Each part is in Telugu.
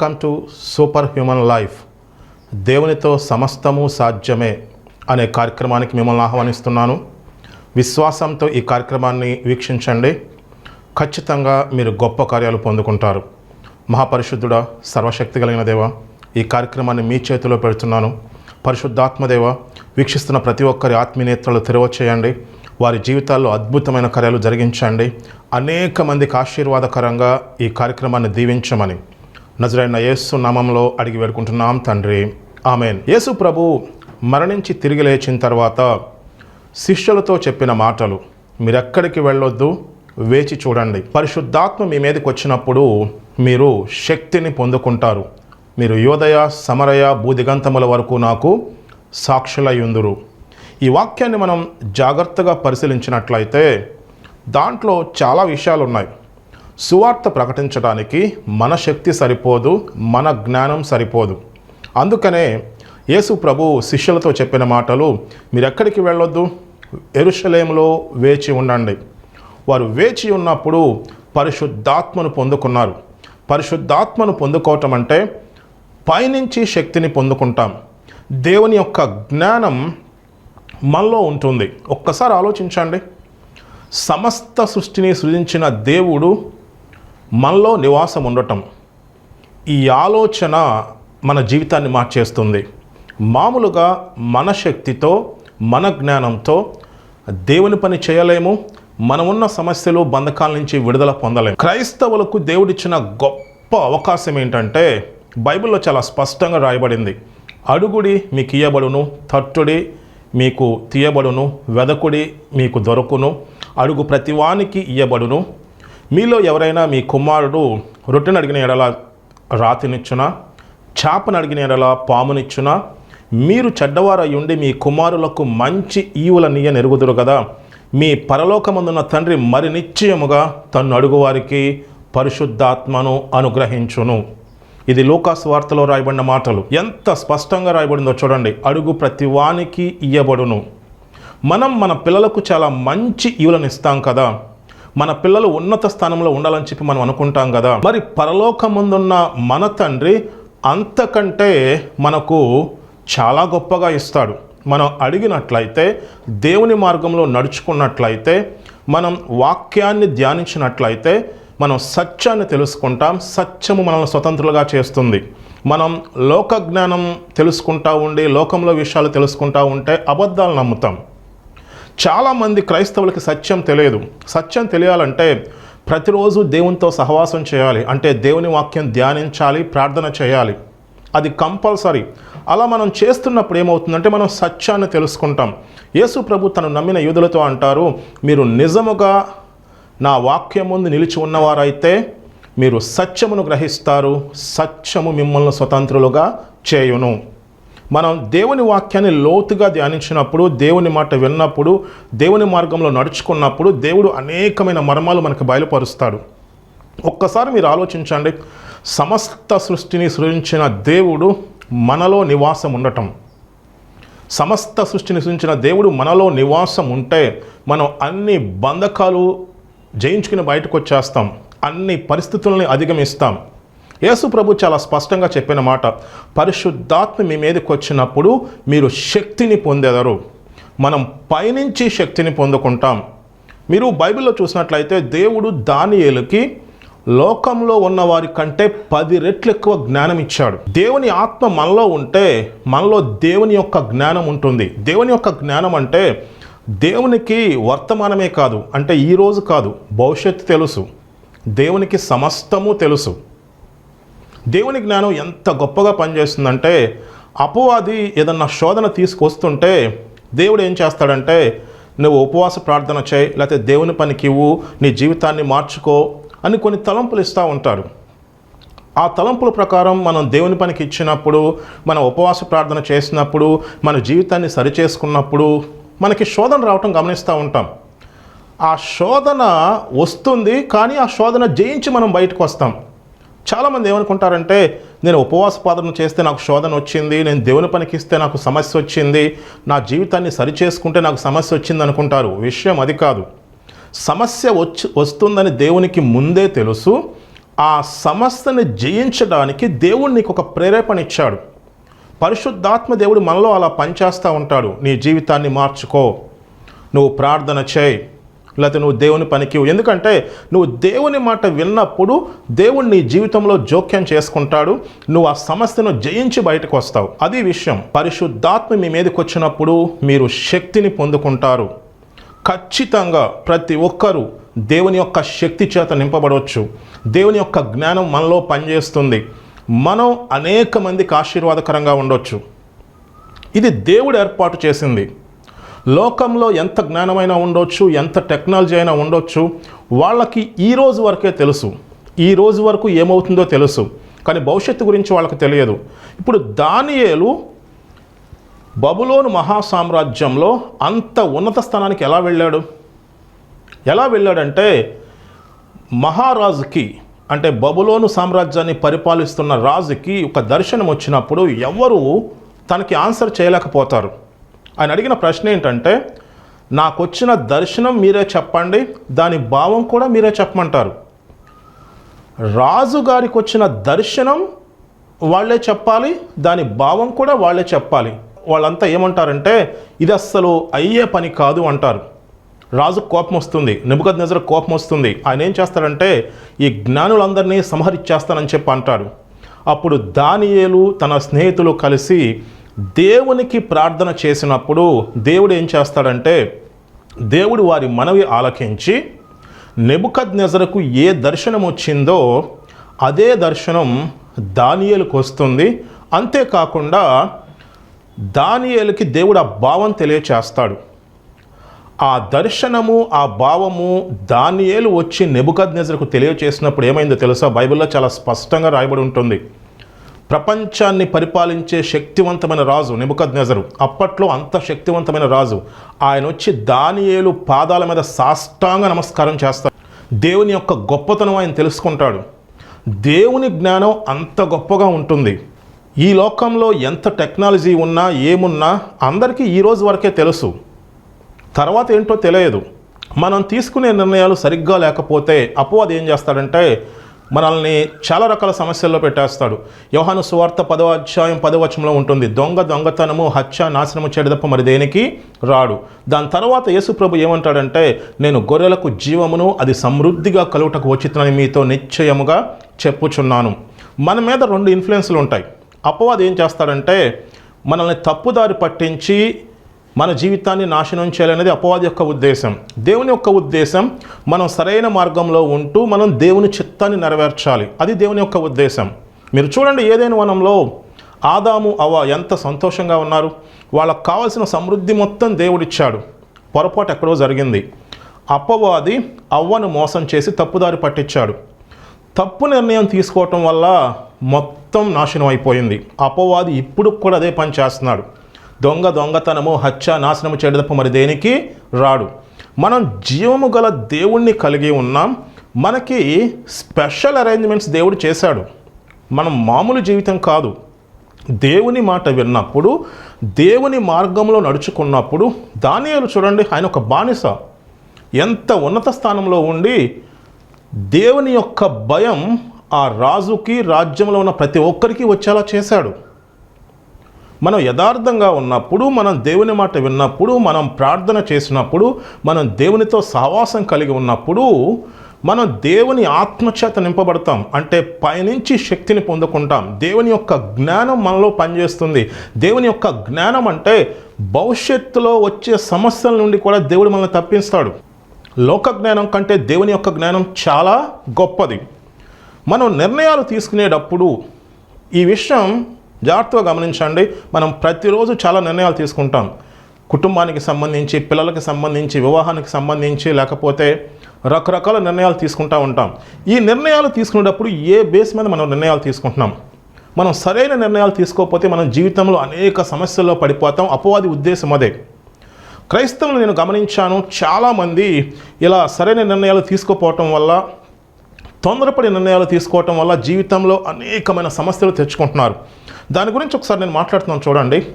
Welcome to super human life దేవునితో సమస్తము సాధ్యమే అనే కార్యక్రమానికి మిమ్మల్ని ఆహ్వానిస్తున్నాను. విశ్వాసంతో ఈ కార్యక్రమాన్ని వీక్షించండి. ఖచ్చితంగా మీరు గొప్ప కార్యాలు పొందుకుంటారు. మహాపరిశుద్ధుడా సర్వశక్తి కలిగిన దేవ ఈ కార్యక్రమాన్ని మీ చేతిలో పెడుతున్నాను. పరిశుద్ధాత్మదేవ వీక్షిస్తున్న ప్రతి ఒక్కరి ఆత్మీయనేత్రాలు తెరవచేయండి. వారి జీవితాల్లో అద్భుతమైన కార్యాలు జరిగించండి. అనేక మందికి ఆశీర్వాదకరంగా ఈ కార్యక్రమాన్ని దీవించమని. నజరైన యేసు నామంలో అడిగి వేడుకుంటున్నాం తండ్రి. ఆమెన్. యేసు ప్రభు మరణించి తిరిగి లేచిన తర్వాత శిష్యులతో చెప్పిన మాటలు మీరెక్కడికి వెళ్ళొద్దు వేచి చూడండి. పరిశుద్ధాత్మ మీ మీదకి వచ్చినప్పుడు మీరు శక్తిని పొందుకుంటారు. మీరు యోదయ సమరయ భూదిగంతముల వరకు నాకు సాక్షులయ్యుందురు. ఈ వాక్యాన్ని మనం జాగ్రత్తగా పరిశీలించినట్లయితే దాంట్లో చాలా విషయాలు ఉన్నాయి సువార్త ప్రకటించడానికి మన శక్తి సరిపోదు మన జ్ఞానం సరిపోదు. అందుకనే యేసు ప్రభు శిష్యులతో చెప్పిన మాటలు మీరు ఎక్కడికి వెళ్ళొద్దు? ఎరుషలేములో వేచి ఉండండి. వారు వేచి ఉన్నప్పుడు పరిశుద్ధాత్మను పొందుకున్నారు. పరిశుద్ధాత్మను పొందుకోవటం అంటే పైనుంచి శక్తిని పొందుకుంటాం. దేవుని యొక్క జ్ఞానం మనలో ఉంటుంది. ఒక్కసారి ఆలోచించండి. సమస్త సృష్టిని సృజించిన దేవుడు మనలో నివాసం ఉండటం. ఈ ఆలోచన మన జీవితాన్ని మార్చేస్తుంది. మామూలుగా మన శక్తితో మన జ్ఞానంతో దేవుని పని చేయలేము. మనమున్న సమస్యలు బంధకాల నుంచి విడుదల పొందలేము. క్రైస్తవులకు దేవుడిచ్చిన గొప్ప అవకాశం ఏంటంటే బైబిల్లో చాలా స్పష్టంగా రాయబడింది. అడుగుడి మీకు ఇయ్యబడును తట్టుడి మీకు తీయబడును వెదకుడి మీకు దొరకును అడుగు ప్రతివానికి ఇయ్యబడును మీలో ఎవరైనా మీ కుమారుడు రొట్టెను అడిగిన ఎడల రాతినిచ్చునా? చేపను అడిగిన ఎడల పామునిచ్చునా? మీరు చెడ్డవారై ఉండి మీ కుమారులకు మంచి ఈవుల నీయ నెరుగుదురు కదా మీ పరలోకమందున్న తండ్రి మరి నిశ్చయముగా తన్ను అడుగువారికి పరిశుద్ధాత్మను అనుగ్రహించును. ఇది లోకాస్ వార్తలో రాయబడిన మాటలు. ఎంత స్పష్టంగా రాయబడిందో చూడండి. అడుగు ప్రతి వానికి ఇయ్యబడును. మనం మన పిల్లలకు చాలా మంచి ఈవులను ఇస్తాం కదా. మన పిల్లలు ఉన్నత స్థానంలో ఉండాలని చెప్పి మనం అనుకుంటాం కదా. మరి పరలోకముందున్న మన తండ్రి అంతకంటే మనకు చాలా గొప్పగా ఇస్తాడు. మనం అడిగినట్లయితే దేవుని మార్గంలో నడుచుకున్నట్లయితే మనం వాక్యాన్ని ధ్యానించినట్లయితే మనం సత్యాన్ని తెలుసుకుంటాం. సత్యము మనల్ని స్వతంత్రులుగా చేస్తుంది. మనం లోక జ్ఞానం తెలుసుకుంటా ఉండి లోకంలో విషయాలు తెలుసుకుంటా ఉంటే అబద్ధాలు నమ్ముతాం. చాలామంది క్రైస్తవులకి సత్యం తెలియదు. సత్యం తెలియాలంటే ప్రతిరోజు దేవునితో సహవాసం చేయాలి. అంటే దేవుని వాక్యం ధ్యానించాలి ప్రార్థన చేయాలి. అది కంపల్సరీ. అలా మనం చేస్తున్నప్పుడు ఏమవుతుందంటే మనం సత్యాన్ని తెలుసుకుంటాం. యేసు ప్రభు తను నమ్మిన యూదులతో అంటారు మీరు నిజముగా నా వాక్యం ముందు నిలిచి ఉన్నవారైతే మీరు సత్యమును గ్రహిస్తారు. సత్యము మిమ్మల్ని స్వతంత్రులుగా చేయును. మనం దేవుని వాక్యాన్ని లోతుగా ధ్యానించినప్పుడు దేవుని మాట విన్నప్పుడు దేవుని మార్గంలో నడుచుకున్నప్పుడు దేవుడు అనేకమైన మర్మాలు మనకు బయలుపరుస్తాడు. ఒక్కసారి మీరు ఆలోచించండి. సమస్త సృష్టిని సృజించిన దేవుడు మనలో నివాసం ఉండటం. సమస్త సృష్టిని సృష్టించిన దేవుడు మనలో నివాసం ఉంటే మనం అన్ని బంధకాలు జయించుకుని బయటకు వచ్చేస్తాం. అన్ని పరిస్థితులని అధిగమిస్తాం. యేసు ప్రభు చాలా స్పష్టంగా చెప్పిన మాట పరిశుద్ధాత్మ మీ మీదకి వచ్చినప్పుడు మీరు శక్తిని పొందెదరు. మనం పైనుంచి శక్తిని పొందుకుంటాం. మీరు బైబిల్లో చూసినట్లయితే దేవుడు దానియేలుకి లోకంలో ఉన్న వారి కంటే పది రెట్లు ఎక్కువ జ్ఞానం ఇచ్చాడు. దేవుని ఆత్మ మనలో ఉంటే మనలో దేవుని యొక్క జ్ఞానం ఉంటుంది. దేవుని యొక్క జ్ఞానం అంటే దేవునికి వర్తమానమే కాదు అంటే ఈ రోజు కాదు భవిష్యత్తు తెలుసు. దేవునికి సమస్తము తెలుసు. దేవుని జ్ఞానం ఎంత గొప్పగా పనిచేస్తుందంటే అపవాది ఏదన్నా శోధన తీసుకొస్తుంటే దేవుడు ఏం చేస్తాడంటే నువ్వు ఉపవాస ప్రార్థన చేయి లేకపోతే దేవుని పనికి ఇవ్వు నీ జీవితాన్ని మార్చుకో అని కొన్ని తలంపులు ఇస్తూ ఉంటారు. ఆ తలంపుల ప్రకారం మనం దేవుని పనికి ఇచ్చినప్పుడు మన ఉపవాస ప్రార్థన చేసినప్పుడు మన జీవితాన్ని సరిచేసుకున్నప్పుడు మనకి శోధన రావటం గమనిస్తూ ఉంటాం. ఆ శోధన వస్తుంది కానీ ఆ శోధన జయించి మనం బయటకు వస్తాం. చాలామంది ఏమనుకుంటారంటే నేను ఉపవాస పాదన చేస్తే నాకు శోధన వచ్చింది నేను దేవుని పనికిస్తే నాకు సమస్య వచ్చింది నా జీవితాన్ని సరిచేసుకుంటే నాకు సమస్య వచ్చింది అనుకుంటారు. విషయం అది కాదు. సమస్య వచ్చి వస్తుందని దేవునికి ముందే తెలుసు. ఆ సమస్యని జయించడానికి దేవుడు నీకు ఒక ప్రేరేపణ ఇచ్చాడు. పరిశుద్ధాత్మ దేవుడు మనలో అలా పనిచేస్తూ ఉంటాడు. నీ జీవితాన్ని మార్చుకో. నువ్వు ప్రార్థన చేయి. లేకపోతే నువ్వు దేవుని పనికి ఎందుకంటే నువ్వు దేవుని మాట విన్నప్పుడు దేవుడు నీ జీవితంలో జోక్యం చేసుకుంటాడు. నువ్వు ఆ సమస్యను జయించి బయటకు వస్తావు. అది విషయం. పరిశుద్ధాత్మ మీ మీదకి వచ్చినప్పుడు మీరు శక్తిని పొందుకుంటారు. ఖచ్చితంగా ప్రతి ఒక్కరూ దేవుని యొక్క శక్తి చేత నింపబడవచ్చు దేవుని యొక్క జ్ఞానం మనలో పనిచేస్తుంది. మనం అనేక మందికి ఆశీర్వాదకరంగా ఉండొచ్చు. ఇది దేవుడు ఏర్పాటు చేసింది. లోకంలో ఎంత జ్ఞానమైనా ఉండొచ్చు ఎంత టెక్నాలజీ అయినా ఉండొచ్చు వాళ్ళకి ఈ రోజు వరకే తెలుసు. ఈ రోజు వరకు ఏమవుతుందో తెలుసు. కానీ భవిష్యత్తు గురించి వాళ్ళకి తెలియదు. ఇప్పుడు దానియేలు బబులోను మహాసామ్రాజ్యంలో అంత ఉన్నత స్థానానికి ఎలా వెళ్ళాడు? ఎలా వెళ్ళాడంటే మహారాజుకి అంటే బబులోను సామ్రాజ్యాన్ని పరిపాలిస్తున్న రాజుకి ఒక దర్శనం వచ్చినప్పుడు ఎవరు తనకి ఆన్సర్ చేయలేకపోతారు. ఆయన అడిగిన ప్రశ్న ఏంటంటే నాకు వచ్చిన దర్శనం మీరే చెప్పండి దాని భావం కూడా మీరే చెప్పమంటారు. రాజుగారికి వచ్చిన దర్శనం వాళ్ళే చెప్పాలి దాని భావం కూడా వాళ్ళే చెప్పాలి. వాళ్ళంతా ఏమంటారంటే ఇది అస్సలు అయ్యే పని కాదు అంటారు. రాజు కోపం వస్తుంది నిబద్ నజర కోపం వస్తుంది. ఆయన ఏం చేస్తాడంటే ఈ జ్ఞానులందరినీ సంహరించేస్తానని చెప్పి అంటారు అప్పుడు దానియేలు తన స్నేహితులు కలిసి దేవునికి ప్రార్థన చేసినప్పుడు దేవుడు ఏం చేస్తాడంటే దేవుడు వారి మనవి ఆలకించి నెబుకద్ నెజరకు ఏ దర్శనం వచ్చిందో అదే దర్శనం దానియలకు వస్తుంది. అంతేకాకుండా దానియేలుకి దేవుడు ఆ భావం తెలియచేస్తాడు. ఆ దర్శనము ఆ భావము దానియేలు వచ్చి నెబుకద్ నెజరకు తెలియచేసినప్పుడు ఏమైందో తెలుసా? బైబిల్లో చాలా స్పష్టంగా రాయబడి ఉంటుంది. ప్రపంచాన్ని పరిపాలించే శక్తివంతమైన రాజు నెబుకద్ నెజరు అప్పట్లో అంత శక్తివంతమైన రాజు. ఆయన వచ్చి దానియేలు పాదాల మీద సాష్టాంగ నమస్కారం చేస్తాడు. దేవుని యొక్క గొప్పతనం ఆయన తెలుసుకుంటాడు. దేవుని జ్ఞానం అంత గొప్పగా ఉంటుంది. ఈ లోకంలో ఎంత టెక్నాలజీ ఉన్నా ఏమున్నా అందరికీ ఈరోజు వరకే తెలుసు. తర్వాత ఏంటో తెలియదు. మనం తీసుకునే నిర్ణయాలు సరిగ్గా లేకపోతే అపవాది ఏం చేస్తాడంటే మనల్ని చాలా రకాల సమస్యల్లో పెట్టేస్తాడు. యోహాను సువార్త పదవ అధ్యాయం పదవచనంలో ఉంటుంది. దొంగ దొంగతనము హత్య నాశనము చెడదప్ప మరి దేనికి రాడు. దాని తర్వాత యేసుప్రభు ఏమంటాడంటే నేను గొర్రెలకు జీవమును అది సమృద్ధిగా కలుగుటకు వచ్చిందని మీతో నిశ్చయముగా చెప్పుచున్నాను. మన మీద రెండు ఇన్ఫ్లుయెన్స్లు ఉంటాయి. అపవాది ఏం చేస్తాడంటే మనల్ని తప్పుదారి పట్టించి మన జీవితాన్ని నాశనం చేయాలనేది అపవాది యొక్క ఉద్దేశం. దేవుని యొక్క ఉద్దేశం మనం సరైన మార్గంలో ఉంటూ మనం దేవుని చిత్తాన్ని నెరవేర్చాలి. అది దేవుని యొక్క ఉద్దేశం. మీరు చూడండి ఏదైనా వనంలో ఆదాము అవ ఎంత సంతోషంగా ఉన్నారు. వాళ్ళకు కావాల్సిన సమృద్ధి మొత్తం దేవుడిచ్చాడు. పొరపాటు ఎక్కడో జరిగింది. అపవాది అవ్వను మోసం చేసి తప్పుదారి పట్టించాడు. తప్పు నిర్ణయం తీసుకోవటం వల్ల మొత్తం నాశనం అయిపోయింది. అపవాది ఇప్పుడు కూడా అదే పని చేస్తున్నాడు. దొంగ దొంగతనము హత్య నాశనము చేయడం తప్ప మరి దేనికి రాడు. మనం జీవము గల దేవుణ్ణి కలిగి ఉన్నాం. మనకి స్పెషల్ అరేంజ్మెంట్స్ దేవుడు చేశాడు. మనం మామూలు జీవితం కాదు. దేవుని మాట విన్నప్పుడు దేవుని మార్గంలో నడుచుకున్నప్పుడు దానియాలు చూడండి ఆయన ఒక బానిస. ఎంత ఉన్నత స్థానంలో ఉండి దేవుని యొక్క భయం ఆ రాజుకి రాజ్యంలో ఉన్న ప్రతి ఒక్కరికి వచ్చేలా చేశాడు. మనం యథార్థంగా ఉన్నప్పుడు మనం దేవుని మాట విన్నప్పుడు మనం ప్రార్థన చేసినప్పుడు మనం దేవునితో సహవాసం కలిగి ఉన్నప్పుడు మనం దేవుని ఆత్మచేత నింపబడతాం. అంటే పైనుంచి శక్తిని పొందుకుంటాం. దేవుని యొక్క జ్ఞానం మనలో పనిచేస్తుంది. దేవుని యొక్క జ్ఞానం అంటే భవిష్యత్తులో వచ్చే సమస్యల నుండి కూడా దేవుడు మనల్ని తప్పిస్తాడు. లోక జ్ఞానం కంటే దేవుని యొక్క జ్ఞానం చాలా గొప్పది. మనం నిర్ణయాలు తీసుకునేటప్పుడు ఈ విషయం జాగ్రత్తగా గమనించండి. మనం ప్రతిరోజు చాలా నిర్ణయాలు తీసుకుంటాం. కుటుంబానికి సంబంధించి పిల్లలకి సంబంధించి వివాహానికి సంబంధించి లేకపోతే రకరకాల నిర్ణయాలు తీసుకుంటూ ఉంటాం. ఈ నిర్ణయాలు తీసుకునేటప్పుడు ఏ బేస్ మీద మనం నిర్ణయాలు తీసుకుంటున్నాం? మనం సరైన నిర్ణయాలు తీసుకోకపోతే మనం జీవితంలో అనేక సమస్యల్లో పడిపోతాం. అపవాది ఉద్దేశం అదే. క్రైస్తవులు నేను గమనించాను. చాలామంది ఇలా సరైన నిర్ణయాలు తీసుకోపోవటం వల్ల తొందరపడి నిర్ణయాలు తీసుకోవటం వల్ల జీవితంలో అనేకమైన సమస్యలు తెచ్చుకుంటున్నారు. దాని గురించి ఒకసారి నేను మాట్లాడుతున్నాను చూడండి.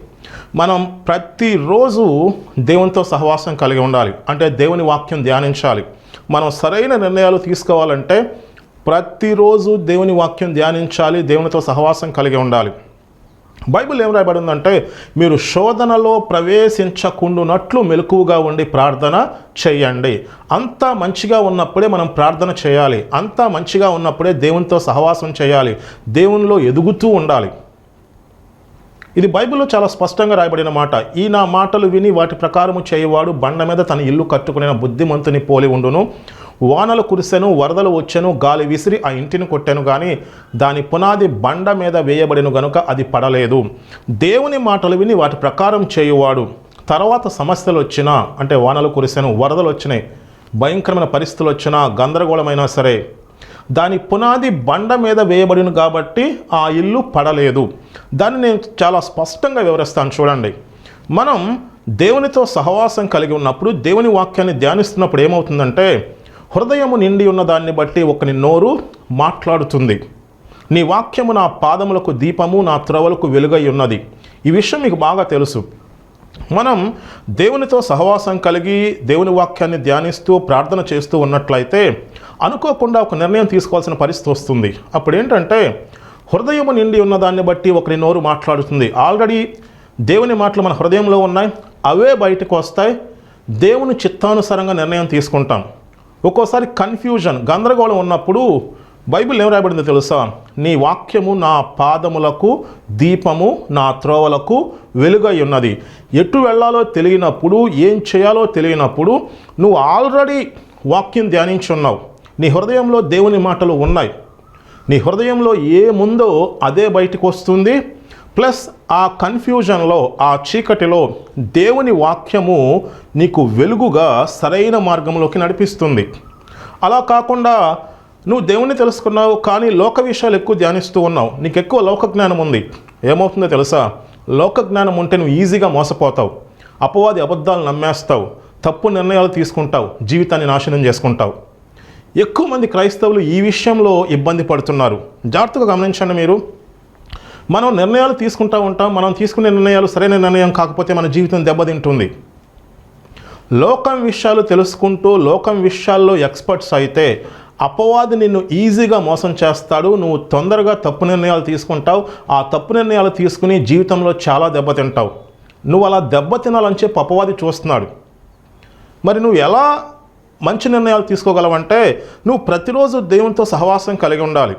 మనం ప్రతిరోజు దేవునితో సహవాసం కలిగి ఉండాలి. అంటే దేవుని వాక్యం ధ్యానించాలి. మనం సరైన నిర్ణయాలు తీసుకోవాలంటే ప్రతిరోజు దేవుని వాక్యం ధ్యానించాలి దేవునితో సహవాసం కలిగి ఉండాలి. బైబిల్ ఏం రాయబడి ఉందంటే మీరు శోధనలో ప్రవేశించకుండునట్లు మెలకువగా ఉండి ప్రార్థన చేయండి. అంతా మంచిగా ఉన్నప్పుడే మనం ప్రార్థన చేయాలి. అంతా మంచిగా ఉన్నప్పుడే దేవునితో సహవాసం చేయాలి. దేవునిలో ఎదుగుతూ ఉండాలి. ఇది బైబిల్లో చాలా స్పష్టంగా రాయబడిన మాట. ఈ నా మాటలు విని వాటి ప్రకారము చేయవాడు బండ మీద తన ఇల్లు కట్టుకునే బుద్ధిమంతుని పోలి ఉండును. వానలు కురిసెను వరదలు వచ్చెను గాలి విసిరి ఆ ఇంటిని కొట్టెను కానీ దాని పునాది బండ మీద వేయబడిన గనుక అది పడలేదు. దేవుని మాటలు విని వాటి ప్రకారం చేయువాడు. తర్వాత సమస్యలు వచ్చినా అంటే వానలు కురిసెను వరదలు వచ్చినాయి భయంకరమైన పరిస్థితులు వచ్చినా గందరగోళమైనా సరే దాని పునాది బండ మీద వేయబడిన కాబట్టి ఆ ఇల్లు పడలేదు. దాన్ని నేను చాలా స్పష్టంగా వివరిస్తాను చూడండి. మనం దేవునితో సహవాసం కలిగి ఉన్నప్పుడు దేవుని వాక్యాన్ని ధ్యానిస్తున్నప్పుడు ఏమవుతుందంటే హృదయము నిండి ఉన్న దాన్ని బట్టి ఒకని నోరు మాట్లాడుతుంది. నీ వాక్యము నా పాదములకు దీపము నా త్రవలకు వెలుగై ఉన్నది. ఈ విషయం మీకు బాగా తెలుసు. మనం దేవునితో సహవాసం కలిగి దేవుని వాక్యాన్ని ధ్యానిస్తూ ప్రార్థన చేస్తూ ఉన్నట్లయితే అనుకోకుండా ఒక నిర్ణయం తీసుకోవాల్సిన పరిస్థితి వస్తుంది. అప్పుడు ఏంటంటే హృదయము నిండి ఉన్న దాన్ని బట్టి ఒకరి నోరు మాట్లాడుతుంది. ఆల్రెడీ దేవుని మాటలు మన హృదయంలో ఉన్నాయి. అవే బయటకు వస్తాయి. దేవుని చిత్తానుసారంగా నిర్ణయం తీసుకుంటాం. ఒక్కోసారి కన్ఫ్యూజన్ గందరగోళం ఉన్నప్పుడు బైబిల్ ఏం రాయబడిందో తెలుసా? నీ వాక్యము నా పాదములకు దీపము నా త్రోవలకు వెలుగై ఉన్నది. ఎటు వెళ్ళాలో తెలియనప్పుడు ఏం చేయాలో తెలియనప్పుడు నువ్వు ఆల్రెడీ వాక్యం ధ్యానించి ఉన్నావు. నీ హృదయంలో దేవుని మాటలు ఉన్నాయి. నీ హృదయంలో ఏముందో అదే బయటకు వస్తుంది. ప్లస్ ఆ కన్ఫ్యూజన్లో ఆ చీకటిలో దేవుని వాక్యము నీకు వెలుగుగా సరైన మార్గంలోకి నడిపిస్తుంది. అలా కాకుండా నువ్వు దేవుణ్ణి తెలుసుకున్నావు కానీ లోక విషయాలు ఎక్కువ ధ్యానిస్తూ ఉన్నావు. నీకు ఎక్కువ లోక జ్ఞానం ఉంది. ఏమవుతుందో తెలుసా? లోక జ్ఞానం ఉంటే నువ్వు ఈజీగా మోసపోతావు. అపవాది అబద్ధాలు నమ్మేస్తావు. తప్పు నిర్ణయాలు తీసుకుంటావు. జీవితాన్ని నాశనం చేసుకుంటావు. ఎక్కువ మంది క్రైస్తవులు ఈ విషయంలో ఇబ్బంది పడుతున్నారు. జాగ్రత్తగా గమనించండి మీరు. మనం నిర్ణయాలు తీసుకుంటూ ఉంటాం మనం తీసుకునే నిర్ణయాలు సరైన నిర్ణయం కాకపోతే మన జీవితం దెబ్బతింటుంది. లోకం విషయాలు తెలుసుకుంటూ లోకం విషయాల్లో ఎక్స్పర్ట్స్ అయితే అపవాది నిన్ను ఈజీగా మోసం చేస్తాడు నువ్వు తొందరగా తప్పు నిర్ణయాలు తీసుకుంటావు ఆ తప్పు నిర్ణయాలు తీసుకుని జీవితంలో చాలా దెబ్బతింటావు. నువ్వు అలా దెబ్బతినాలని చెప్పి అపవాది చూస్తున్నాడు. మరి నువ్వు ఎలా మంచి నిర్ణయాలు తీసుకోగలవంటే నువ్వు ప్రతిరోజు దేవునితో సహవాసం కలిగి ఉండాలి.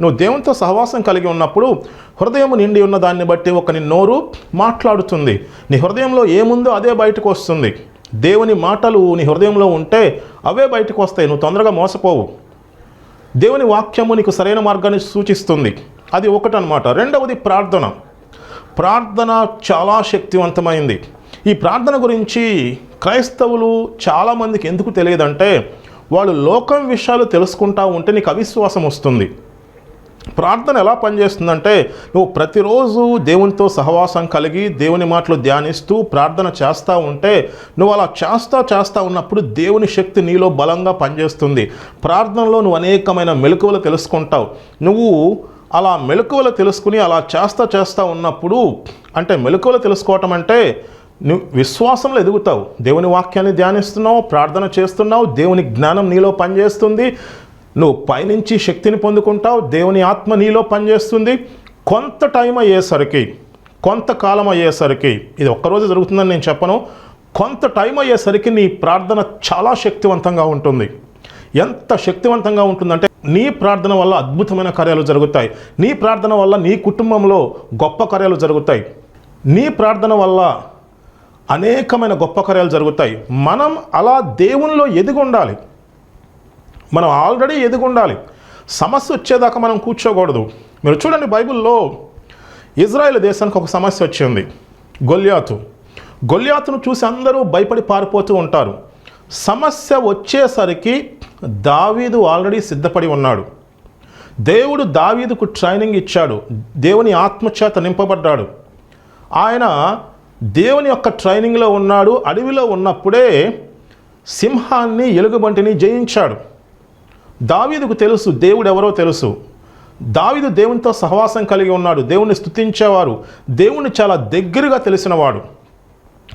నువ్వు దేవునితో సహవాసం కలిగి ఉన్నప్పుడు హృదయం నిండి ఉన్న దాన్ని బట్టి ఒక నీ నోరు మాట్లాడుతుంది. నీ హృదయంలో ఏముందో అదే బయటకు వస్తుంది. దేవుని మాటలు నీ హృదయంలో ఉంటే అవే బయటకు వస్తాయి. నువ్వు తొందరగా మోసపోవు. దేవుని వాక్యము నీకు సరైన మార్గాన్ని సూచిస్తుంది. అది ఒకటనమాట రెండవది ప్రార్థన. ప్రార్థన చాలా శక్తివంతమైంది. ఈ ప్రార్థన గురించి క్రైస్తవులు చాలామందికి ఎందుకు తెలియదంటే వాళ్ళు లోకం విషయాలు తెలుసుకుంటా ఉంటే నీకు అవిశ్వాసం వస్తుంది. ప్రార్థన ఎలా పనిచేస్తుందంటే నువ్వు ప్రతిరోజు దేవునితో సహవాసం కలిగి దేవుని మాటలు ధ్యానిస్తూ ప్రార్థన చేస్తూ ఉంటే నువ్వు అలా చేస్తా చేస్తూ ఉన్నప్పుడు దేవుని శక్తి నీలో బలంగా పనిచేస్తుంది. ప్రార్థనలో నువ్వు అనేకమైన మెలకువలు తెలుసుకుంటావు. నువ్వు అలా మెలకువలు తెలుసుకుని అలా చేస్తా చేస్తూ ఉన్నప్పుడు అంటే మెలకువలు తెలుసుకోవటం అంటే నువ్వు విశ్వాసంలో ఎదుగుతావు. దేవుని వాక్యాన్ని ధ్యానిస్తున్నావు ప్రార్థన చేస్తున్నావు దేవుని జ్ఞానం నీలో పనిచేస్తుంది. నువ్వు పైనుంచి శక్తిని పొందుకుంటావు దేవుని ఆత్మ నీలో పనిచేస్తుంది. కొంత టైం అయ్యేసరికి కొంతకాలం అయ్యేసరికి ఇది ఒక్కరోజు జరుగుతుందని నేను చెప్పను కొంత టైం అయ్యేసరికి నీ ప్రార్థన చాలా శక్తివంతంగా ఉంటుంది. ఎంత శక్తివంతంగా ఉంటుందంటే నీ ప్రార్థన వల్ల అద్భుతమైన కార్యాలు జరుగుతాయి. నీ ప్రార్థన వల్ల నీ కుటుంబంలో గొప్ప కార్యాలు జరుగుతాయి. నీ ప్రార్థన వల్ల అనేకమైన గొప్ప కార్యాలు జరుగుతాయి. మనం అలా దేవునిలో ఎదిగి ఉండాలి మనం ఆల్రెడీ ఎదుగుండాలి సమస్య వచ్చేదాకా మనం కూర్చోకూడదు. మీరు చూడండి బైబిల్లో ఇజ్రాయెల్ దేశానికి ఒక సమస్య వచ్చింది. గొల్యాతు. గొల్యాతును చూసి అందరూ భయపడి పారిపోతూ ఉంటారు. సమస్య వచ్చేసరికి దావీదు ఆల్రెడీ సిద్ధపడి ఉన్నాడు. దేవుడు దావీదుకు ట్రైనింగ్ ఇచ్చాడు. దేవుని ఆత్మచేత నింపబడ్డాడు. ఆయన దేవుని యొక్క ట్రైనింగ్లో ఉన్నాడు. అడవిలో ఉన్నప్పుడే సింహాన్ని ఎలుగుబంటిని జయించాడు. దావీదుకు తెలుసు దేవుడు ఎవరో తెలుసు. దావీదు దేవునితో సహవాసం కలిగి ఉన్నాడు దేవుణ్ణి స్థుతించేవారు దేవుణ్ణి చాలా దగ్గరగా తెలిసినవాడు.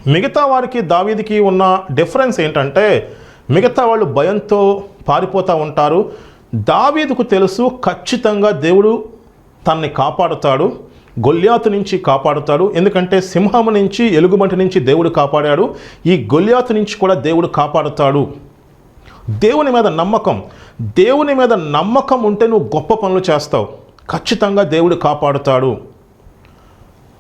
మిగతా వారికి దావీదికి ఉన్న డిఫరెన్స్ ఏంటంటే మిగతా వాళ్ళు భయంతో పారిపోతూ ఉంటారు. దావీదుకు తెలుసు ఖచ్చితంగా దేవుడు తన్ని కాపాడుతాడు గొల్యాతు నుంచి కాపాడుతాడు. ఎందుకంటే సింహము నుంచి ఎలుగుబంటి నుంచి దేవుడు కాపాడాడు. ఈ గొల్యాతు నుంచి కూడా దేవుడు కాపాడుతాడు. దేవుని మీద నమ్మకం. దేవుని మీద నమ్మకం ఉంటే నువ్వు గొప్ప పనులు చేస్తావు. ఖచ్చితంగా దేవుడు కాపాడుతాడు.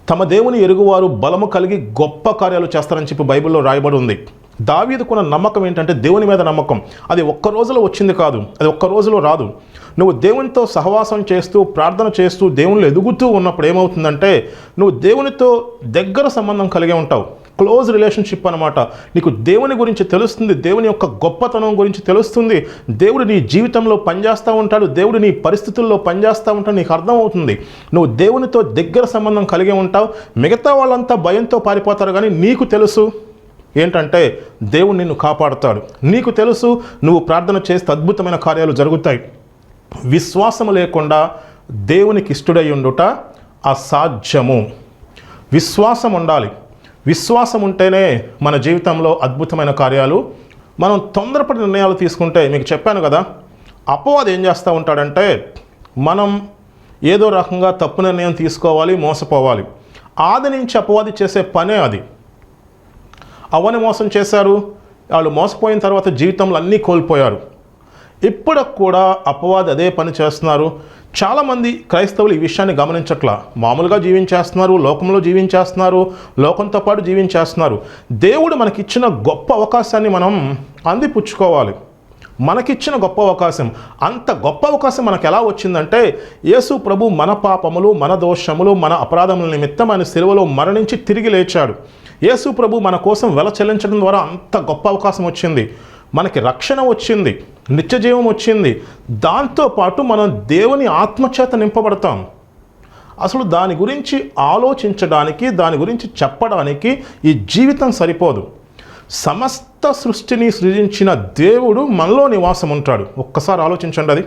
తమ దేవుని ఎరుగువారు బలము కలిగి గొప్ప కార్యాలు చేస్తారని చెప్పి బైబిల్లో రాయబడి ఉంది. దావీదుకున్న నమ్మకం ఏంటంటే దేవుని మీద నమ్మకం. అది ఒక్క రోజులో వచ్చింది కాదు. అది ఒక్క రోజులో రాదు. నువ్వు దేవునితో సహవాసం చేస్తూ ప్రార్థన చేస్తూ దేవుళ్ళు ఎదుగుతూ ఉన్నప్పుడు ఏమవుతుందంటే నువ్వు దేవునితో దగ్గర సంబంధం కలిగి ఉంటావు. క్లోజ్ రిలేషన్షిప్ అనమాట నీకు దేవుని గురించి తెలుస్తుంది దేవుని యొక్క గొప్పతనం గురించి తెలుస్తుంది. దేవుడు నీ జీవితంలో పనిచేస్తూ ఉంటాడు దేవుడు నీ పరిస్థితుల్లో పనిచేస్తూ ఉంటాడు నీకు అర్థమవుతుంది. నువ్వు దేవునితో దగ్గర సంబంధం కలిగి ఉంటావు మిగతా వాళ్ళంతా భయంతో పారిపోతారు కానీ నీకు తెలుసు ఏంటంటే దేవుడు నిన్ను కాపాడుతాడు. నీకు తెలుసు నువ్వు ప్రార్థన చేస్తే అద్భుతమైన కార్యాలు జరుగుతాయి. విశ్వాసము లేకుండా దేవునికి ఇష్టడై ఉండుట అసాధ్యము. విశ్వాసం ఉండాలి. విశ్వాసం ఉంటేనే మన జీవితంలో అద్భుతమైన కార్యాలు. మనం తొందరపడి నిర్ణయాలు తీసుకుంటే మీకు చెప్పాను కదా అపవాది ఏం చేస్తూ ఉంటాడంటే మనం ఏదో రకంగా తప్పు నిర్ణయం తీసుకోవాలి మోసపోవాలి. ఆది నుంచి అపవాది చేసే పనే అది. అవని మోసం చేశారు వాళ్ళు మోసపోయిన తర్వాత జీవితంలో అన్నీ కోల్పోయారు. ఇప్పటికి కూడా అపవాది అదే పని చేస్తున్నారు. చాలామంది క్రైస్తవులు ఈ విషయాన్ని గమనించట్లా. మామూలుగా జీవించేస్తున్నారు లోకంలో జీవించేస్తున్నారు లోకంతో పాటు జీవించేస్తున్నారు. దేవుడు మనకిచ్చిన గొప్ప అవకాశాన్ని మనం అందిపుచ్చుకోవాలి. మనకిచ్చిన గొప్ప అవకాశం. అంత గొప్ప అవకాశం మనకు ఎలా వచ్చిందంటే యేసు ప్రభు మన పాపములు మన దోషములు మన అపరాధముల నిమిత్తం ఆయన సిలువలో మరణించి తిరిగి లేచాడు. యేసు ప్రభు మన కోసం వెల చెల్లించడం ద్వారా అంత గొప్ప అవకాశం వచ్చింది. మనకి రక్షణ వచ్చింది నిత్యజీవం వచ్చింది. దాంతోపాటు మనం దేవుని ఆత్మచేత నింపబడతాం. అసలు దాని గురించి ఆలోచించడానికి దాని గురించి చెప్పడానికి ఈ జీవితం సరిపోదు. సమస్త సృష్టిని సృజించిన దేవుడు మనలో నివాసం ఉంటాడు. ఒక్కసారి ఆలోచించండి అది.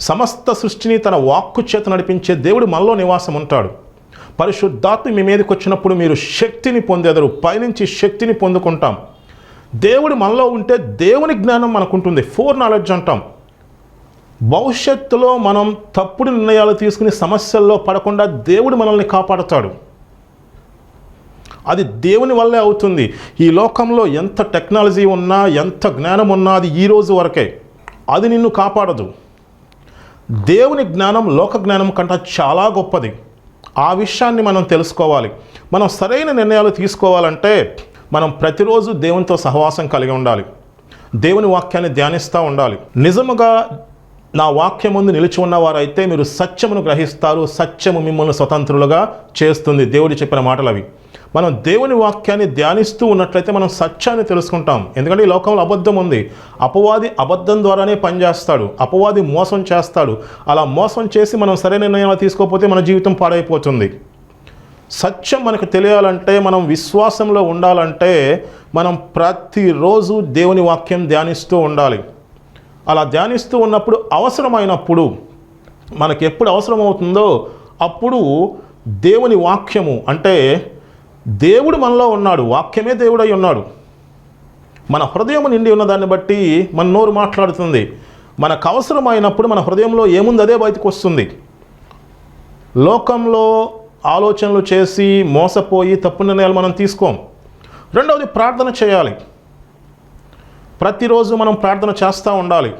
సమస్త సృష్టిని తన వాక్కు చేత నడిపించే దేవుడు మనలో నివాసం ఉంటాడు. పరిశుద్ధాత్మ మీ మీదకి వచ్చినప్పుడు మీరు శక్తిని పొందేదరు. పైనుంచి శక్తిని పొందుకుంటాం. దేవుడు మనలో ఉంటే దేవుని జ్ఞానం మనకుంటుంది. ఫోర్ నాలెడ్జ్ అంటాం. భవిష్యత్తులో మనం తప్పుడు నిర్ణయాలు తీసుకుని సమస్యల్లో పడకుండా దేవుడు మనల్ని కాపాడుతాడు. అది దేవుని వల్లే అవుతుంది. ఈ లోకంలో ఎంత టెక్నాలజీ ఉన్నా ఎంత జ్ఞానం ఉన్నా అది ఈ రోజు వరకే. అది నిన్ను కాపాడదు. దేవుని జ్ఞానం లోక జ్ఞానం కంటే చాలా గొప్పది. ఆ విషయాన్ని మనం తెలుసుకోవాలి. మనం సరైన నిర్ణయాలు తీసుకోవాలంటే మనం ప్రతిరోజు దేవునితో సహవాసం కలిగి ఉండాలి. దేవుని వాక్యాన్ని ధ్యానిస్తూ ఉండాలి. నిజముగా నా వాక్యం ముందు నిలిచి ఉన్నవారైతే మీరు సత్యమును గ్రహిస్తారు సత్యము మిమ్మల్ని స్వతంత్రులుగా చేస్తుంది. దేవుడు చెప్పిన మాటలు అవి మనం దేవుని వాక్యాన్ని ధ్యానిస్తూ ఉన్నట్లయితే మనం సత్యాన్ని తెలుసుకుంటాం. ఎందుకంటే ఈ లోకంలో అబద్ధం ఉంది. అపవాది అబద్ధం ద్వారానే పనిచేస్తాడు. అపవాది మోసం చేస్తాడు. అలా మోసం చేసి మనం సరైన నిర్ణయాలు తీసుకోకపోతే మన జీవితం పాడైపోతుంది. సత్యం మనకు తెలియాలంటే మనం విశ్వాసంలో ఉండాలంటే మనం ప్రతిరోజు దేవుని వాక్యం ధ్యానిస్తూ ఉండాలి. అలా ధ్యానిస్తూ ఉన్నప్పుడు అవసరమైనప్పుడు మనకి ఎప్పుడు అవసరమవుతుందో అప్పుడు దేవుని వాక్యము అంటే దేవుడు మనలో ఉన్నాడు వాక్యమే దేవుడై ఉన్నాడు. మన హృదయం నిండి ఉన్న దాన్ని బట్టి మన నోరు మాట్లాడుతుంది. మనకు అవసరమైనప్పుడు మన హృదయంలో ఏముంది అదే బయటకు వస్తుంది. లోకంలో ఆలోచనలు చేసి మోసపోయి తప్పు నిర్ణయాలు మనం తీసుకోం. రెండవది ప్రార్థన చేయాలి. ప్రతిరోజు మనం ప్రార్థన చేస్తూ ఉండాలి.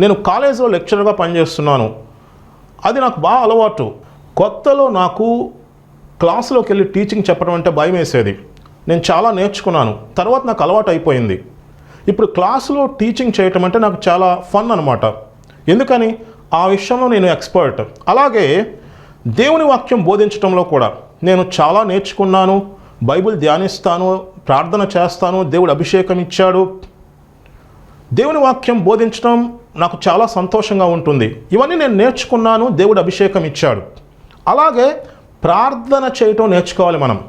నేను కాలేజీలో లెక్చరర్గా పనిచేస్తున్నాను. అది నాకు బాగా అలవాటు. కొత్తలో నాకు క్లాసులోకి వెళ్ళి టీచింగ్ చెప్పడం అంటే భయం వేసేది నేను చాలా నేర్చుకున్నాను. తర్వాత నాకు అలవాటు అయిపోయింది. ఇప్పుడు క్లాసులో టీచింగ్ చేయటం అంటే నాకు చాలా ఫన్ అనమాట ఎందుకని? ఆ విషయంలో నేను ఎక్స్పర్ట్. అలాగే దేవుని వాక్యం బోధించడంలో కూడా నేను చాలా నేర్చుకున్నాను బైబిల్ ధ్యానిస్తాను ప్రార్థన చేస్తాను దేవుడు అభిషేకం ఇచ్చాడు. దేవుని వాక్యం బోధించడం నాకు చాలా సంతోషంగా ఉంటుంది. ఇవన్నీ నేను నేర్చుకున్నాను దేవుడు అభిషేకం ఇచ్చాడు. అలాగే ప్రార్థన చేయటం నేర్చుకోవాలి మనం.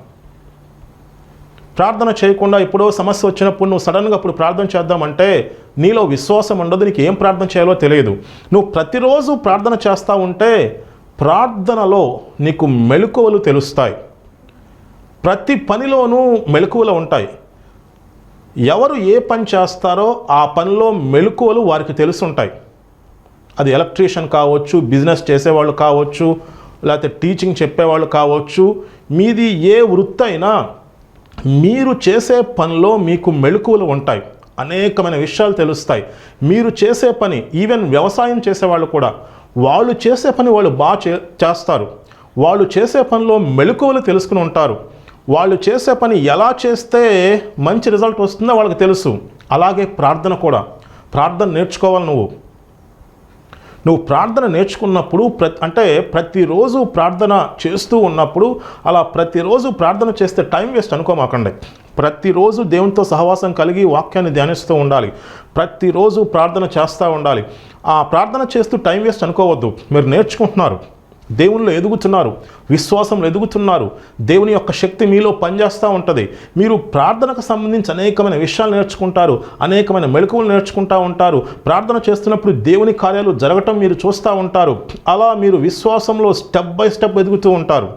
ప్రార్థన చేయకుండా ఎప్పుడో సమస్య వచ్చినప్పుడు నువ్వు సడన్గా అప్పుడు ప్రార్థన చేద్దామంటే నీలో విశ్వాసం ఉండదు నీకు ఏం ప్రార్థన చేయాలో తెలియదు. నువ్వు ప్రతిరోజు ప్రార్థన చేస్తూ ఉంటే ప్రార్థనలో నీకు మెలకువలు తెలుస్తాయి. ప్రతి పనిలోనూ మెలకువలు ఉంటాయి. ఎవరు ఏ పని చేస్తారో ఆ పనిలో మెలకువలు వారికి తెలుసుంటాయి. అది ఎలక్ట్రీషియన్ కావచ్చు బిజినెస్ చేసేవాళ్ళు కావచ్చు లేకపోతే టీచింగ్ చెప్పేవాళ్ళు కావచ్చు మీది ఏ వృత్తి అయినా మీరు చేసే పనిలో మీకు మెలకువలు ఉంటాయి. అనేకమైన విషయాలు తెలుస్తాయి. మీరు చేసే పని ఈవెన్ వ్యవసాయం చేసేవాళ్ళు కూడా వాళ్ళు చేసే పని వాళ్ళు బాగా చే చేస్తారు. వాళ్ళు చేసే పనిలో మెళుకువలు తెలుసుకుని ఉంటారు. వాళ్ళు చేసే పని ఎలా చేస్తే మంచి రిజల్ట్ వస్తుందో వాళ్ళకి తెలుసు. అలాగే ప్రార్థన కూడా. ప్రార్థన నేర్చుకోవాలి నువ్వు. నువ్వు ప్రార్థన నేర్చుకున్నప్పుడు ప్ర అంటే ప్రతిరోజు ప్రార్థన చేస్తూ ఉన్నప్పుడు అలా ప్రతిరోజు ప్రార్థన చేస్తే టైం వేస్ట్ అనుకోమాకండి. ప్రతిరోజు దేవునితో సహవాసం కలిగి వాక్యాన్ని ధ్యానిస్తూ ఉండాలి. ప్రతిరోజు ప్రార్థన చేస్తూ ఉండాలి. ఆ ప్రార్థన చేస్తూ టైం వేస్ట్ అనుకోవద్దు. మీరు నేర్చుకుంటున్నారు. దేవునిలో ఎదుగుతున్నారు. విశ్వాసంలో ఎదుగుతున్నారు. దేవుని యొక్క శక్తి మీలో పనిచేస్తూ ఉంటుంది. మీరు ప్రార్థనకు సంబంధించి అనేకమైన విషయాలు నేర్చుకుంటారు. అనేకమైన మెళకువలు నేర్చుకుంటూ ఉంటారు. ప్రార్థన చేస్తున్నప్పుడు దేవుని కార్యాలు జరగటం మీరు చూస్తూ ఉంటారు. అలా మీరు విశ్వాసంలో స్టెప్ బై స్టెప్ ఎదుగుతూ ఉంటారు.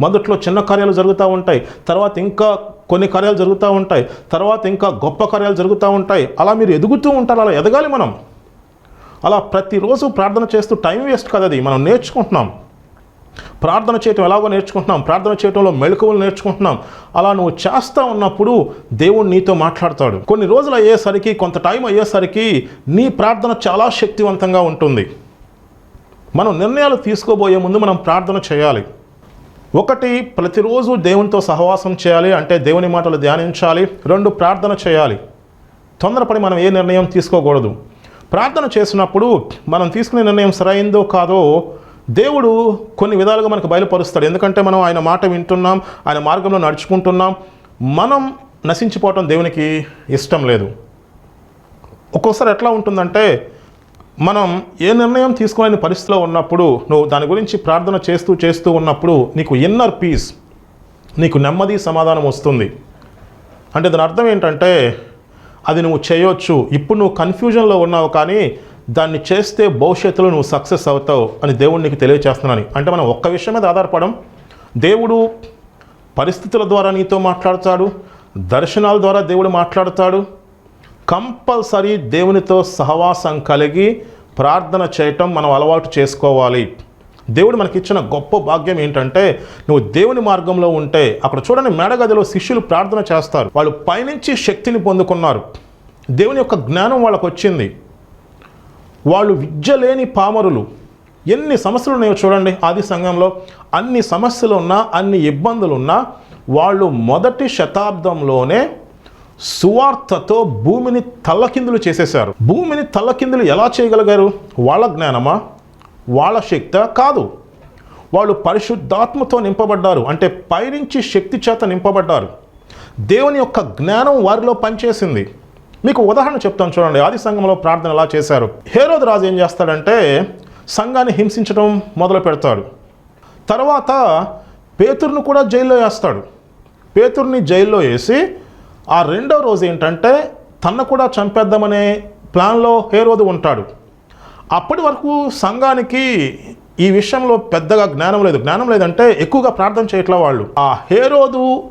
మొదట్లో చిన్న కార్యాలు జరుగుతూ ఉంటాయి. తర్వాత ఇంకా కొన్ని కార్యాలు జరుగుతూ ఉంటాయి. తర్వాత ఇంకా గొప్ప కార్యాలు జరుగుతూ ఉంటాయి. అలా మీరు ఎదుగుతూ ఉంటారు. అలా ఎదగాలి మనం. అలా ప్రతిరోజు ప్రార్థన చేస్తూ టైం వేస్ట్ కదా అది. మనం నేర్చుకుంటున్నాం. ప్రార్థన చేయటం ఎలాగో నేర్చుకుంటున్నాం. ప్రార్థన చేయటంలో మెళకువలు నేర్చుకుంటున్నాం. అలా నువ్వు చేస్తూ ఉన్నప్పుడు దేవుడు నీతో మాట్లాడతాడు. కొన్ని రోజులు అయ్యేసరికి కొంత టైం అయ్యేసరికి నీ ప్రార్థన చాలా శక్తివంతంగా ఉంటుంది. మనం నిర్ణయాలు తీసుకోబోయే ముందు మనం ప్రార్థన చేయాలి. ఒకటి ప్రతిరోజు దేవునితో సహవాసం చేయాలి అంటే దేవుని మాటలు ధ్యానించాలి రెండు ప్రార్థన చేయాలి. తొందరపడి మనం ఏ నిర్ణయం తీసుకోకూడదు. ప్రార్థన చేసినప్పుడు మనం తీసుకునే నిర్ణయం సరైందో కాదో దేవుడు కొన్ని విధాలుగా మనకు బయలుపరుస్తాడు. ఎందుకంటే మనం ఆయన మాట వింటున్నాం ఆయన మార్గంలో నడుచుకుంటున్నాం. మనం నశించిపోవటం దేవునికి ఇష్టం లేదు. ఒక్కోసారి ఎట్లా ఉంటుందంటే మనం ఏ నిర్ణయం తీసుకోలేని పరిస్థితిలో ఉన్నప్పుడు నువ్వు దాని గురించి ప్రార్థన చేస్తూ చేస్తూ ఉన్నప్పుడు నీకు ఇన్నర్ పీస్ నీకు నెమ్మది సమాధానం వస్తుంది. అంటే దాని అర్థం ఏంటంటే అది నువ్వు చేయొచ్చు. ఇప్పుడు నువ్వు కన్ఫ్యూజన్లో ఉన్నావు కానీ దాన్ని చేస్తే భవిష్యత్తులో నువ్వు సక్సెస్ అవుతావు అని దేవుడు నీకు తెలియచేస్తున్నాను అంటే మనం ఒక్క విషయం మీద ఆధారపడం దేవుడు పరిస్థితుల ద్వారా నీతో మాట్లాడతాడు దర్శనాల ద్వారా దేవుడు మాట్లాడతాడు కంపల్సరీ దేవునితో సహవాసం కలిగి ప్రార్థన చేయటం మనం అలవాటు చేసుకోవాలి. దేవుడు మనకి ఇచ్చిన గొప్ప భాగ్యం ఏంటంటే నువ్వు దేవుని మార్గంలో ఉంటే అక్కడ చూడండి మేడగదిలో శిష్యులు ప్రార్థన చేస్తారు. వాళ్ళు పైనుంచి శక్తిని పొందుకున్నారు. దేవుని యొక్క జ్ఞానం వాళ్ళకు వచ్చింది వాళ్ళు విద్య లేని పామరులు. ఎన్ని సమస్యలు ఉన్నాయో చూడండి ఆది సంఘంలో. అన్ని సమస్యలు ఉన్నా అన్ని ఇబ్బందులు ఉన్నా వాళ్ళు మొదటి శతాబ్దంలోనే సువార్తతో భూమిని తల్లకిందులు చేసేశారు. భూమిని తల్లకిందులు ఎలా చేయగలిగారు? వాళ్ళ జ్ఞానమా? వాళ్ళ శక్త? కాదు. వాళ్ళు పరిశుద్ధాత్మతో నింపబడ్డారు. అంటే పైనుంచి శక్తి చేత నింపబడ్డారు. దేవుని యొక్క జ్ఞానం వారిలో పనిచేసింది. మీకు ఉదాహరణ చెప్తాను చూడండి. ఆది సంఘంలో ప్రార్థన ఎలా చేశారు? హేరోద్ రాజు ఏం చేస్తాడంటే సంఘాన్ని హింసించడం మొదలు పెడతాడు. తర్వాత పేతుర్ను కూడా జైల్లో వేస్తాడు. పేతుర్ని జైల్లో వేసి ఆ రెండో రోజు ఏంటంటే తన్ను కూడా చంపేద్దామనే ప్లాన్లో హేరోదు ఉంటాడు. అప్పటి వరకు సంఘానికి ఈ విషయంలో పెద్దగా జ్ఞానం లేదు. జ్ఞానం లేదంటే ఎక్కువగా ప్రార్థన చేయట్లా వాళ్ళు. ఆ హేరోదు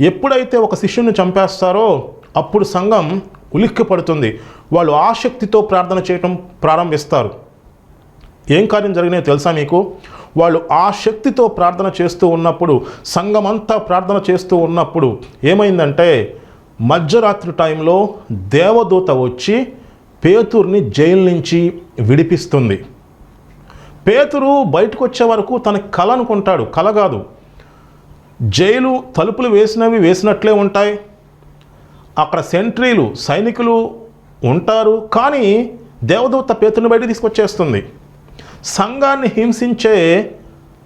ఎప్పుడైతే ఒక శిష్యుని చంపేస్తారో అప్పుడు సంఘం ఉలిక్కి పడుతుంది వాళ్ళు ఆసక్తితో ప్రార్థన చేయటం ప్రారంభిస్తారు. ఏం కార్యం జరిగినాయో తెలుసా మీకు? వాళ్ళు ఆ శక్తితో ప్రార్థన చేస్తూ ఉన్నప్పుడు సంఘమంతా ప్రార్థన చేస్తూ ఉన్నప్పుడు ఏమైందంటే మధ్యరాత్రి టైంలో దేవదూత వచ్చి పేతుర్ని జైలు నుంచి విడిపిస్తుంది. పేతురు బయటకు వచ్చే వరకు తన కళ అనుకుంటాడు. కళ కాదు. జైలు తలుపులు వేసినవి వేసినట్లే ఉంటాయి. అక్కడ సెంట్రీలు సైనికులు ఉంటారు. కానీ దేవదూత పేతుని బయట తీసుకొచ్చేస్తుంది. సంఘాన్ని హింసించే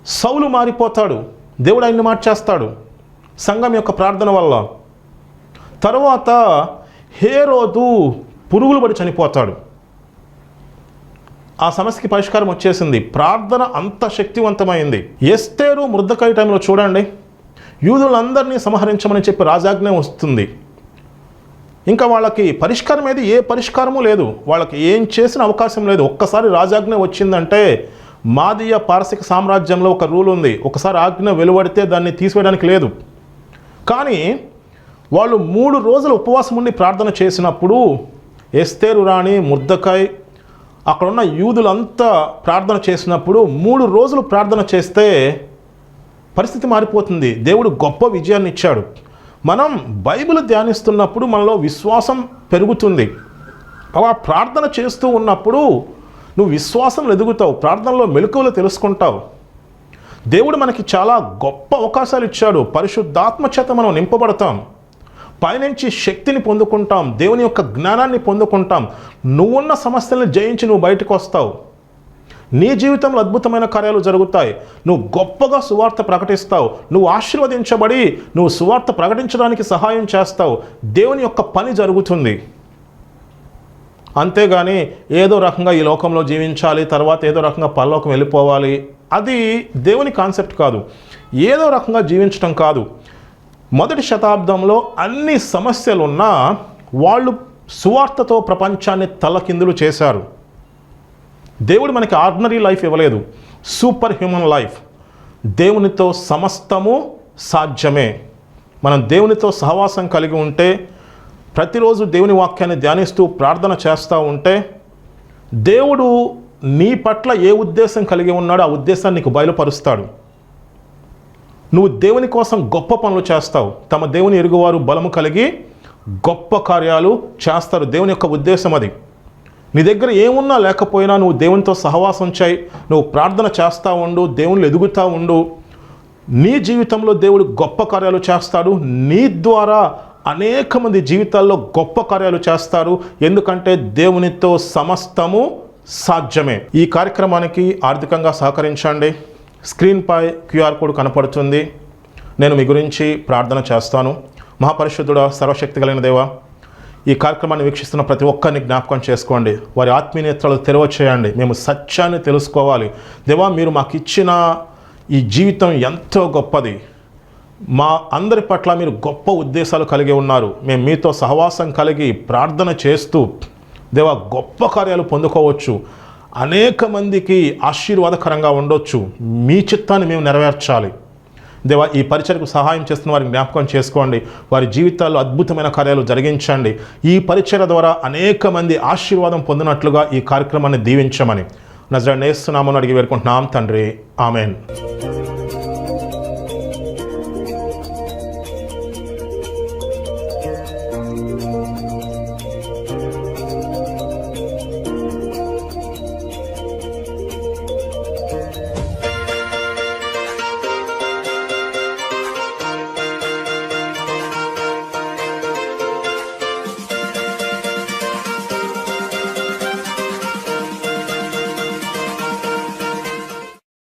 సౌలు మారిపోతాడు. దేవుడు ఆయన్ని మార్చేస్తాడు. సంఘం యొక్క ప్రార్థన వల్ల తర్వాత హేరోదు పురుగులు పడి చనిపోతాడు. ఆ సమస్యకి పరిష్కారం వచ్చేసింది. ప్రార్థన అంత శక్తివంతమైంది. ఎస్తేరు మృద్దకాయ టైంలో చూడండి. యూదులందరినీ సంహరించమని చెప్పి రాజాజ్ఞ వస్తుంది. ఇంకా వాళ్ళకి పరిష్కారం ఏది? ఏ పరిష్కారము లేదు. వాళ్ళకి ఏం చేసిన అవకాశం లేదు. ఒక్కసారి రాజాజ్ఞ వచ్చిందంటే మాదీయ పారసిక సామ్రాజ్యంలో ఒక రూల్ ఉంది. ఒకసారి ఆజ్ఞ వెలువడితే దాన్ని తీసివేయడానికి లేదు. కానీ వాళ్ళు మూడు రోజులు ఉపవాసం ఉండి ప్రార్థన చేసినప్పుడు ఎస్తేరు రాణి ముద్దకాయ్ అక్కడ ఉన్న యూదులంతా ప్రార్థన చేసినప్పుడు మూడు రోజులు ప్రార్థన చేస్తే పరిస్థితి మారిపోతుంది. దేవుడు గొప్ప విజయాన్ని ఇచ్చాడు. మనం బైబిల్ ధ్యానిస్తున్నప్పుడు మనలో విశ్వాసం పెరుగుతుంది. అలా ప్రార్థన చేస్తూ ఉన్నప్పుడు నువ్వు విశ్వాసం ఎదుగుతావు ప్రార్థనలో మెలకువలు తెలుసుకుంటావు. దేవుడు మనకి చాలా గొప్ప అవకాశాలు ఇచ్చాడు. పరిశుద్ధాత్మ చేత మనం నింపబడతాం. పైనుంచి శక్తిని పొందుకుంటాం దేవుని యొక్క జ్ఞానాన్ని పొందుకుంటాం. నువ్వున్న సమస్యలను జయించి నువ్వు బయటకు వస్తావు. నీ జీవితంలో అద్భుతమైన కార్యాలు జరుగుతాయి. నువ్వు గొప్పగా సువార్త ప్రకటిస్తావు. నువ్వు ఆశీర్వదించబడి నువ్వు సువార్త ప్రకటించడానికి సహాయం చేస్తావు. దేవుని యొక్క పని జరుగుతుంది. అంతేగాని ఏదో రకంగా ఈ లోకంలో జీవించాలి తర్వాత ఏదో రకంగా పరలోకం వెళ్ళిపోవాలి. అది దేవుని కాన్సెప్ట్ కాదు. ఏదో రకంగా జీవించటం కాదు. మొదటి శతాబ్దంలో అన్ని సమస్యలున్నా వాళ్ళు సువార్తతో ప్రపంచాన్ని తలకిందులు చేశారు. దేవుడు మనకి ఆర్డినరీ లైఫ్ ఇవ్వలేదు. Super human life. దేవునితో సమస్తము సాధ్యమే. మనం దేవునితో సహవాసం కలిగి ఉంటే ప్రతిరోజు దేవుని వాక్యాన్ని ధ్యానిస్తూ ప్రార్థన చేస్తూ ఉంటే దేవుడు నీ పట్ల ఏ ఉద్దేశం కలిగి ఉన్నాడో ఆ ఉద్దేశాన్ని నీకు బయలుపరుస్తాడు. నువ్వు దేవుని కోసం గొప్ప పనులు చేస్తావు. తమ దేవుని ఎరుగువారు బలము కలిగి గొప్ప కార్యాలు చేస్తారు. దేవుని యొక్క ఉద్దేశం అది. నీ దగ్గర ఏమున్నా లేకపోయినా నువ్వు దేవునితో సహవాసం చేయి. నువ్వు ప్రార్థన చేస్తూ ఉండు దేవుళ్ళు ఎదుగుతూ ఉండు. నీ జీవితంలో దేవుడు గొప్ప కార్యాలు చేస్తాడు. నీ ద్వారా అనేక మంది జీవితాల్లో గొప్ప కార్యాలు చేస్తారు. ఎందుకంటే దేవునితో సమస్తము సాధ్యమే. ఈ కార్యక్రమానికి ఆర్థికంగా సహకరించండి. స్క్రీన్పై క్యూఆర్ కోడ్ కనపడుతుంది. నేను మీ గురించి ప్రార్థన చేస్తాను. మహాపరిశుద్ధుడ సర్వశక్తి కలిగిన దేవా ఈ కార్యక్రమాన్ని వీక్షిస్తున్న ప్రతి ఒక్కరిని జ్ఞాపకం చేసుకోండి. వారి ఆత్మీయతలు తెరవచేయండి. మేము సత్యాన్ని తెలుసుకోవాలి. దేవా మీరు మాకు ఇచ్చిన ఈ జీవితం ఎంతో గొప్పది. మా అందరి పట్ల మీరు గొప్ప ఉద్దేశాలు కలిగి ఉన్నారు. మేము మీతో సహవాసం కలిగి ప్రార్థన చేస్తూ దేవా గొప్ప కార్యాలు పొందుకోవచ్చు. అనేక మందికి ఆశీర్వాదకరంగా ఉండొచ్చు. మీ చిత్తాన్ని మేము నెరవేర్చాలి. దేవా ఈ పరిచయకు సహాయం చేస్తున్న వారిని జ్ఞాపకం చేసుకోండి. వారి జీవితాల్లో అద్భుతమైన కార్యాలు జరిగించండి. ఈ పరిచయ ద్వారా అనేక మంది ఆశీర్వాదం పొందినట్లుగా ఈ కార్యక్రమాన్ని దీవించమని. నజర నేస్తున్నామని అడిగి వేడుకుంటున్నాం. తండ్రి ఆమెన్.